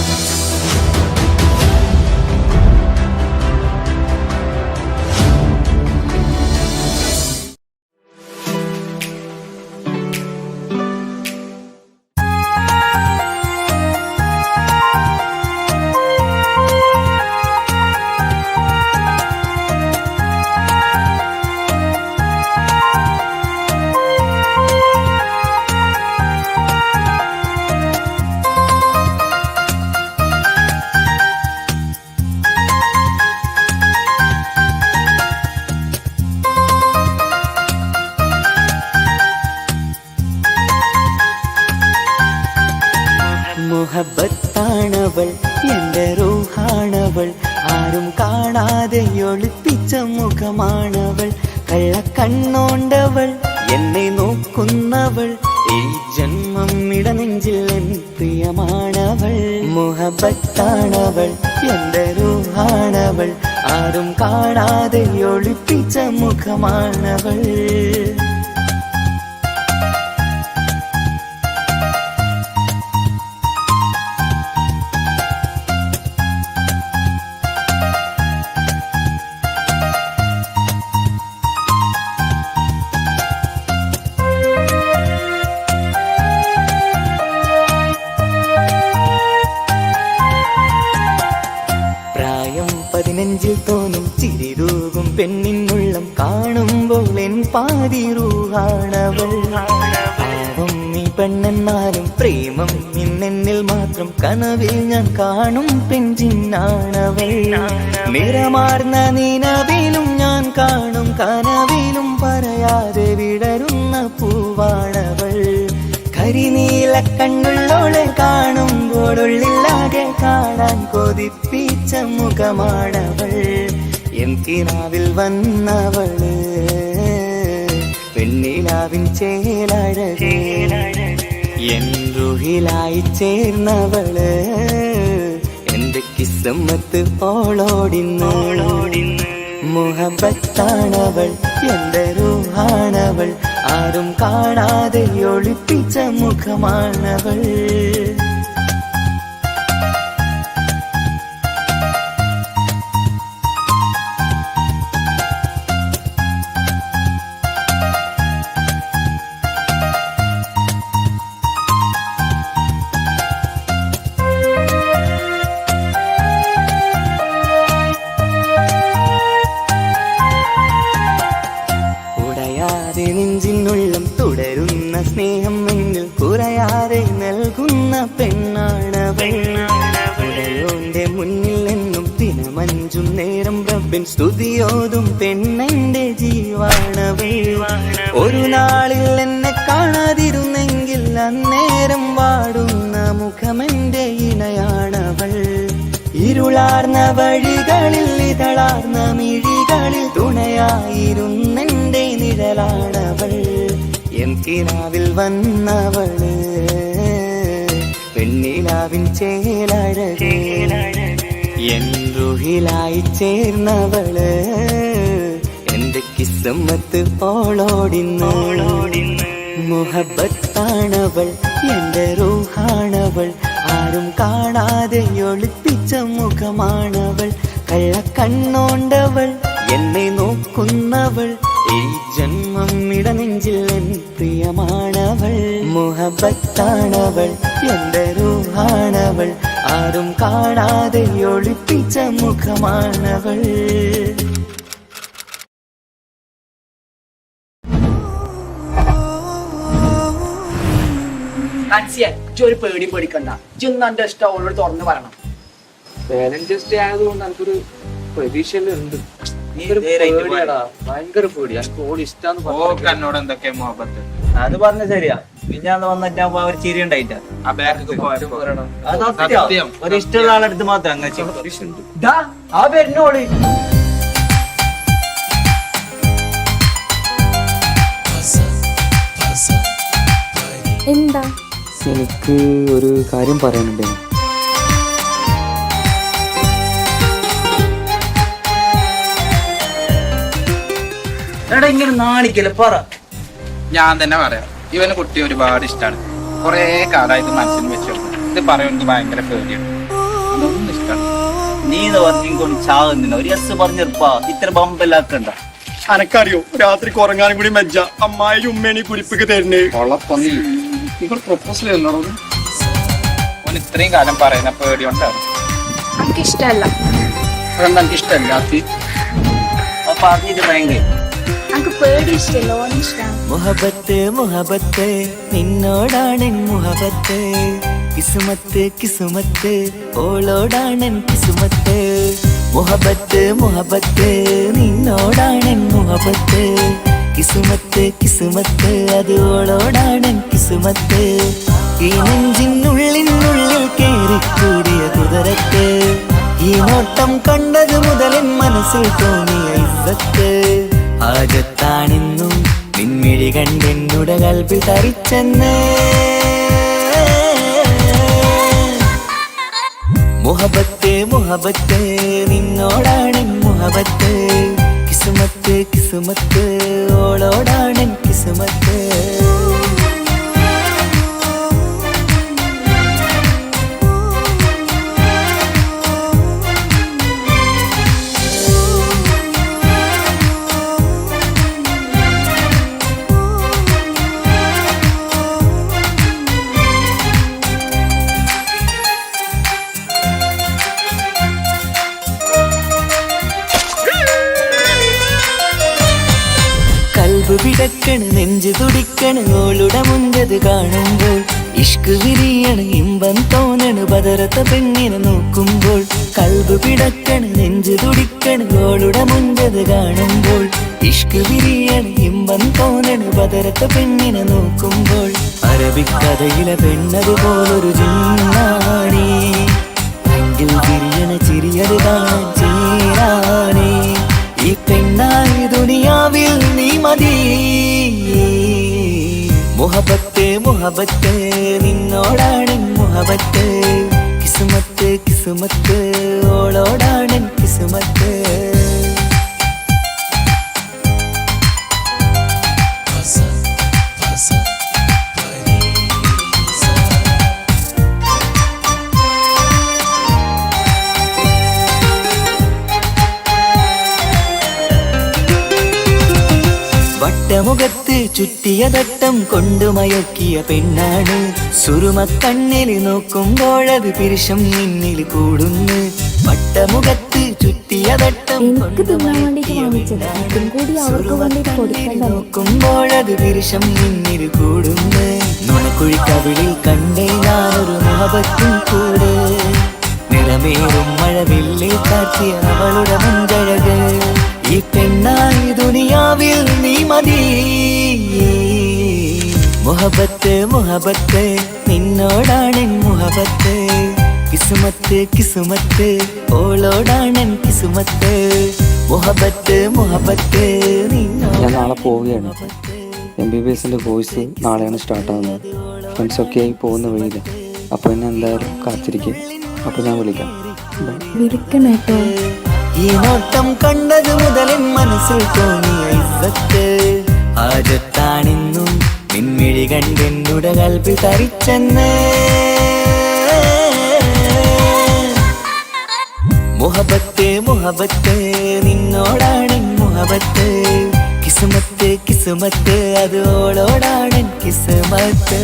മുഹബത്താണവൾ മുഖമാണവൾ കള്ളക്കണ്ണോണ്ടവൾ എന്നെ നോക്കുന്നവൾ. ഈ ജന്മം ഇട നെഞ്ചിൽ പ്രിയമാണവൾ. മുഹബത്താണവൾ എന്റെ രൂഹാണവൾ ആരും കാണാതെ ഒളിപ്പിച്ച മുഖമാണവൾ. കാണുമ്പോൾ പാതി റൂഹാണവൾ. പാവം നീ പെണ്ണെന്നാലും പ്രേമം നിന്നെന്നിൽ മാത്രം കനവിൽ ഞാൻ കാണും പെഞ്ചിന്നാണവൾ നിറമാർന്ന നിലവിലും ഞാൻ കാണും കനവിലും പറയാതെ വിടരുന്ന പൂവാണവൾ. കരിനീല കണ്ണുള്ളോളെ കാണുമ്പോഴുള്ളിലാകെ കാണാൻ കൊതിപ്പിച്ച മുഖമാണവൾ. എന്തിനാവിൽ വന്നവൾ? പെണ്ണിലാവിൻ റുഹിലായി ചേർന്നവൾ. എന്റെ കിസ്സമ്മത്ത് ഓളോടിന്നോളോടിന്ന് മുഹബത്താണവൾ എന്റെ റൂഹാണവൾ. ആരും കാണാതെ ഒളിപ്പിച്ച മുഖമാണവൾ. സ്തുതിയോതും പെണ്ണെന്റെ ജീവാണവേ ഒരു നാളിൽ എന്നെ കാണാതിരുന്നെങ്കിൽ അന്നേരം വാടുന്ന മുഖമെന്റെ ഇണയാണവൾ. ഇരുളാർന്ന വഴികളിൽ ഇതളാർന്ന മിഴികളിൽ തുണയായിരുന്നെന്റെ നിഴലാണവൾ. എന്തിനാവിൽ വന്നവൾ പെണ്ണിലാവിൻ ചേലഴകേ. എൻ റുഹിലായി ചേർന്നവൾ? എന്റെ കിസ്സമ്മത്ത് ഓളോടിന്നോളോടി മുഹബത്താണവൾ എന്റെ റൂഹാണവൾ. ആരും കാണാതെ ഒളിപ്പിച്ച മുഖമാണവൾ. കള്ളക്കണ്ണോണ്ടവൾ എന്നെ നോക്കുന്നവൾ. ഈ ജന്മം ഇടനെഞ്ചിൽ എൻ പ്രിയമാണവൾ. മുഹബത്താണവൾ എന്റെ രൂഹാണവൾ ആരും കാണാതെ ഒളിപ്പിച്ച മുഖമാണവൾ. ഒരു പേടി പേടിക്കണ്ട. ഇജ്ജൊന്നും എന്റെ ഇഷ്ടം അവളോട് തുറന്നു പറയണം. ബാലൻസ് നമുക്കൊരു ആയതുകൊണ്ട് ഉണ്ട് പ്രതീക്ഷയുണ്ട് പേടിയാടാ. ഭയങ്കര ഓടി ഇഷ്ടാന്ന് എന്നോട് എന്തൊക്കെ മുഹബത്ത്? അത് പറഞ്ഞ ശരിയാ. പിന്നെ അന്ന് വന്നിട്ട് ആ ഒരു ചിരി ഉണ്ടായിട്ടാ. ആ ബാക്ക് പോയപ്പോ. അത് സത്യം. ഒരു ഇഷ്ടമുള്ള ആളെടുത്ത് മാത്രം അങ്ങനെ ചെയ്യും. ദാ, ആ എന്താ? എനിക്ക് ഒരു കാര്യം പറയാനുണ്ട്. എടാ ഇങ്ങനെ നാണിക്കൽ പറ. ഞാൻ തന്നെ പറയാം. ഇവന് കുട്ടി ഒരുപാട് ഇഷ്ടമാണ് കൊറേ കാലായത് മനസ്സിൽ വെച്ചു ഇത് പറയുന്നത് ഭയങ്കര പേടിയാണ്. അതൊന്നും ഇഷ്ടമാണ് നീ പറഞ്ഞിങ്ങോട്ട് ചാകുന്നില്ല ഒരു എസ് പറഞ്ഞിരുപ്പാ ഇത്ര ബമ്പലാക്കണ്ട അനക്കറിയോ? രാത്രി കുറങ്ങാനും കൂടി മെജ്ജ. അമ്മായി ഉമ്മേണി കുരിപ്പിക്ക് തരുന്നേ. കൊള്ളപ്പന്നി. നിങ്ങൾ പ്രൊപ്പോസൽ ചെയ്യുന്നോ ഓൻ ഇത്രയും കാലം പറയുന്ന പേടിയുണ്ടായിരുന്നു കൊണ്ടാണ്. ഇഷ്ടമല്ല അതെന്താ എനിക്ക് ഇഷ്ടമല്ലാത്ത അപ്പൊ പറഞ്ഞിട്ട് ഭയങ്കര. നമുക്ക് പേടി ഇഷ്ടമല്ല ഓൻ ഇഷ്ടമാണ് മുഹബത്ത് മുഹബത്ത് നിന്നോടാണെൻ മുഹബത്ത്. കിസുമത്ത് കിസുമത്ത് ഓളോടാണെൻ കിസുമത്ത്. മുഹബത്ത് മുഹബത്ത് നിന്നോടാണെൻ മുഹബത്ത്. കിസുമത്ത് കിസുമത്ത് അത് ഓളോടാണെൻ കിസുമത്ത്. ഈ നെഞ്ചിനുള്ളിനുള്ളിൽ കേറിക്കൂടിയ കുതിരത്ത്. ഈ നോട്ടം കണ്ടത് മുതലിൻ മനസ്സിൽ തോന്നിയ ഇസ്സത്ത്. ആജത്താണെന്നും നിൻമിഴി കണ്ടെന്നുടെ കൽപ്പിൽ തറിച്ചെന്ന്. മുഹബത്ത് മുഹബത്ത് നിന്നോടാണ് മുഹബത്ത്. കിസുമത്ത് കിസുമത്ത് ഓളോടാണ് കിസുമത്ത്. കൽബ് പിടക്കണ് നെഞ്ച് തുടിക്കണ് ഓളുടെ മുഞ്ചത് കാണുമ്പോൾ. ഇഷ്ക് വിരിയണ് ഇമ്പം തോന്നണ് ബദറത്ത പെണ്ണിനെ നോക്കുമ്പോൾ. കൽബ് പിടക്കണ് നെഞ്ച് തുടിക്കണ് ഓളുടെ മുഞ്ചത് കാണുമ്പോൾ. ഇഷ്ക് വിരിയണ് ഇമ്പം തോന്നണ് ബദറത്ത പെണ്ണിനെ നോക്കുമ്പോൾ. അറബിക്കഥയിലെ പെണ്ണത് പോലൊരു ജിന്നാണി. എങ്കിൽ വിരിയണ ചിരിയത് കാണാൻ ചേരാനേ ഈ പെണ്ണായി ദുനിയാവിൽ നീ മതി. മുഹബത്ത് മുഹബത്തെ നിന്നോടാണെൻ മുഹബത്തെ. കിസുമത്ത് കിസുമത്ത് ഓളോടാണെൻ കിസുമത്ത്. വട്ടമുഖത്ത് ചുറ്റിയ തട്ടം കൊണ്ടു മയക്കിയ പെണ്ണാണ്. സുറുമ കണ്ണിൽ നോക്കുമ്പോഴത് പിരിശം നിന്നിൽ കൂടുന്നു. പട്ടമുഖത്ത് ചുറ്റിയ തട്ടം? നോക്കുമ്പോഴത് പിരിശം നിന്നിൽ കൂടുന്നു. നുണക്കുഴി കവിളിൽ കണ്ടേ ഞാനൊരു മുഹബത്തും കൂടെ. നിറമേറും മഴവില്ലേ കാട്ടിയ അവളുടെ മുൻകഴക്. ഈ പെണ്ണായി ദുനിയാവിൽ നീ മതി. മുഹബത്ത് മുഹബത്ത് നിന്നോടാണ് മുഹബത്ത്. കിസുമത്ത് കിസുമത്ത് ഓളോടാണെൻ കിസുമത്ത്. മുഹബത്ത് മുഹബത്ത് ഞാൻ നാളെ പോവുകയാണ്. എം ബി ബി എസിന്റെ കോഴ്സ് നാളെയാണ് സ്റ്റാർട്ട് ആവുന്നത്. ഫ്രണ്ട്സൊക്കെ ആയി പോകുന്ന വഴിയിൽ. അപ്പോൾ എന്നെ എന്തായാലും കാത്തിരിക്കും. അപ്പോൾ ഞാൻ വിളിക്കാം. വിളിക്കണം കേട്ടോ. ഈ നോട്ടം കണ്ടത് മുതൽ മനസ്സിൽ തോന്നിയ ഇസ്സത്ത്. പിന്മിഴി നിൻമിഴി കണ്ടെന്നുടെ കൽപ്പി തരിച്ചെന്ന് മുഹബത്ത് മുഹബത്ത് നിന്നോടാണ് മുഹബത്ത്. കിസുമത്ത് കിസുമത്ത് അതോളോടാണ് കിസുമത്ത്.